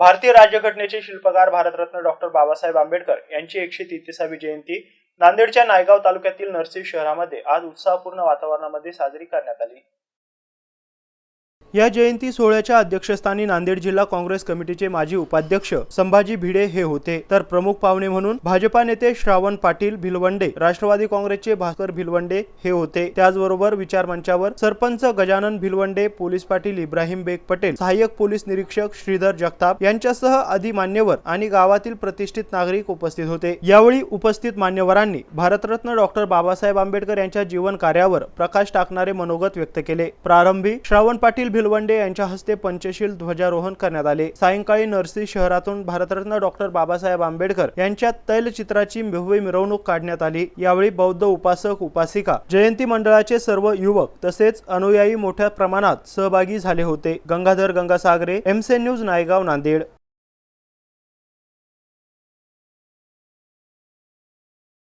भारतीय राज्यघटनेचे शिल्पकार भारतरत्न डॉक्टर बाबासाहेब आंबेडकर यांची एकशे तेहतीसावी जयंती नांदेडच्या नायगाव तालुक्यातील नरसी शहरामध्ये आज उत्साहपूर्ण वातावरणामध्ये साजरी करण्यात आली. या जयंती सोहळ्याच्या अध्यक्षस्थानी नांदेड जिल्हा काँग्रेस कमिटीचे माजी उपाध्यक्ष संभाजी भिडे हे होते. तर प्रमुख पाहुणे म्हणून भाजपा नेते श्रावण पाटील भिलवंडे राष्ट्रवादी काँग्रेसचे भास्कर भिलवंडे हे होते. त्याचबरोबर विचार मंचावर सरपंच गजानन भिलवंडे पोलीस पाटील इब्राहिम बेग पटेल सहाय्यक पोलीस निरीक्षक श्रीधर जगताप यांच्यासह आदी मान्यवर आणि गावातील प्रतिष्ठित नागरिक उपस्थित होते. यावेळी उपस्थित मान्यवरांनी भारतरत्न डॉक्टर बाबासाहेब आंबेडकर यांच्या जीवन कार्यावर प्रकाश टाकणारे मनोगत व्यक्त केले. प्रारंभी श्रावण पाटील भिलवंडे यांच्या हस्ते पंचशील ध्वजारोहण करण्यात आले. सायंकाळी नरसी शहरातून भारतरत्न डॉक्टर बाबासाहेब आंबेडकर यांच्या तैलचित्राची भव्य मिरवणूक काढण्यात आली. यावेळी बौद्ध उपासक उपासिका जयंती मंडळाचे सर्व युवक तसेच अनुयायी मोठ्या प्रमाणात सहभागी झाले होते. गंगाधर गंगासागरे एमसे न्यूज नायगाव नांदेड.